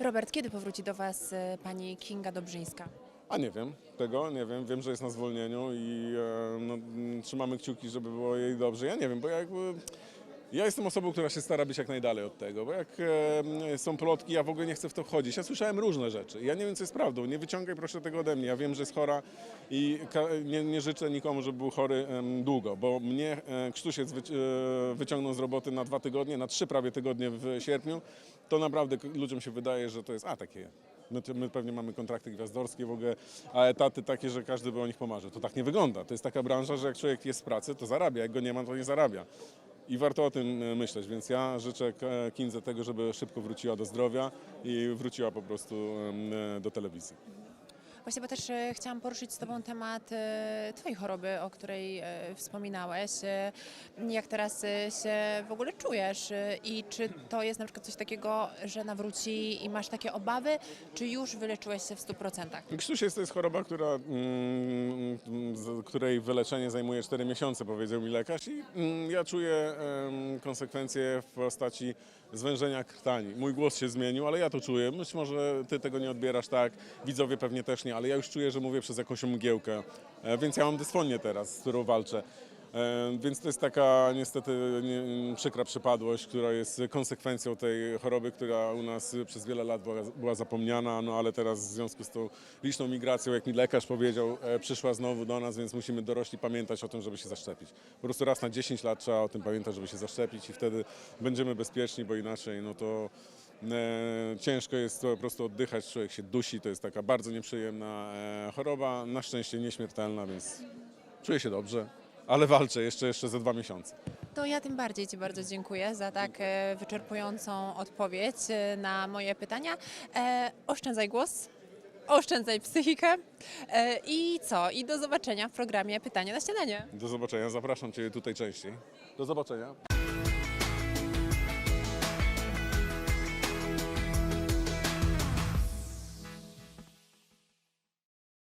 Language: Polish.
Robert, kiedy powróci do Was e, pani Kinga Dobrzyńska? A nie wiem tego, nie wiem. Wiem, że jest na zwolnieniu i e, no, trzymamy kciuki, żeby było jej dobrze. Ja nie wiem, bo jakby... Ja jestem osobą, która się stara być jak najdalej od tego, bo jak e, są plotki, ja w ogóle nie chcę w to wchodzić. Ja słyszałem różne rzeczy. Ja nie wiem, co jest prawdą. Nie wyciągaj proszę tego ode mnie. Ja wiem, że jest chora i nie, nie życzę nikomu, żeby był chory długo, bo mnie e, krztusiec wyci- e, wyciągnął z roboty na dwa tygodnie, na trzy prawie tygodnie w sierpniu. To naprawdę ludziom się wydaje, że to jest, a takie My, my pewnie mamy kontrakty gwiazdorskie w ogóle, a etaty takie, że każdy by o nich pomarzył. To tak nie wygląda. To jest taka branża, że jak człowiek jest w pracy, to zarabia. Jak go nie ma, to nie zarabia. I warto o tym e, myśleć, więc ja życzę K- Kindze tego, żeby szybko wróciła do zdrowia i wróciła po prostu e, do telewizji. Właśnie, bo też e, chciałam poruszyć z Tobą temat e, Twojej choroby, o której e, wspominałeś. E, Jak teraz e, się w ogóle czujesz e, i czy to jest na przykład coś takiego, że nawróci i masz takie obawy, czy już wyleczyłeś się w 100%? Krztusiec to jest choroba, która, mm, której wyleczenie zajmuje 4 miesiące, powiedział mi lekarz i mm, ja czuję konsekwencje w postaci zwężenia krtani. Mój głos się zmienił, ale ja to czuję. Być może ty tego nie odbierasz tak, widzowie pewnie też nie, ale ja już czuję, że mówię przez jakąś mgiełkę, e, więc ja mam dysfonię teraz, z którą walczę. Więc to jest taka niestety nie, przykra przypadłość, która jest konsekwencją tej choroby, która u nas przez wiele lat była, była zapomniana, no ale teraz w związku z tą liczną migracją, jak mi lekarz powiedział, e, przyszła znowu do nas, więc musimy dorośli pamiętać o tym, żeby się zaszczepić. Po prostu raz na 10 lat trzeba o tym pamiętać, żeby się zaszczepić i wtedy będziemy bezpieczni, bo inaczej no to e, ciężko jest po prostu oddychać, człowiek się dusi, to jest taka bardzo nieprzyjemna e, choroba, na szczęście nieśmiertelna, więc czuję się dobrze. Ale walczę jeszcze, jeszcze ze dwa miesiące. To ja tym bardziej Ci bardzo dziękuję za tak e, wyczerpującą odpowiedź e, na moje pytania. E, oszczędzaj głos, oszczędzaj psychikę i co? I do zobaczenia w programie Pytania na śniadanie. Do zobaczenia. Zapraszam Cię tutaj częściej. Do zobaczenia.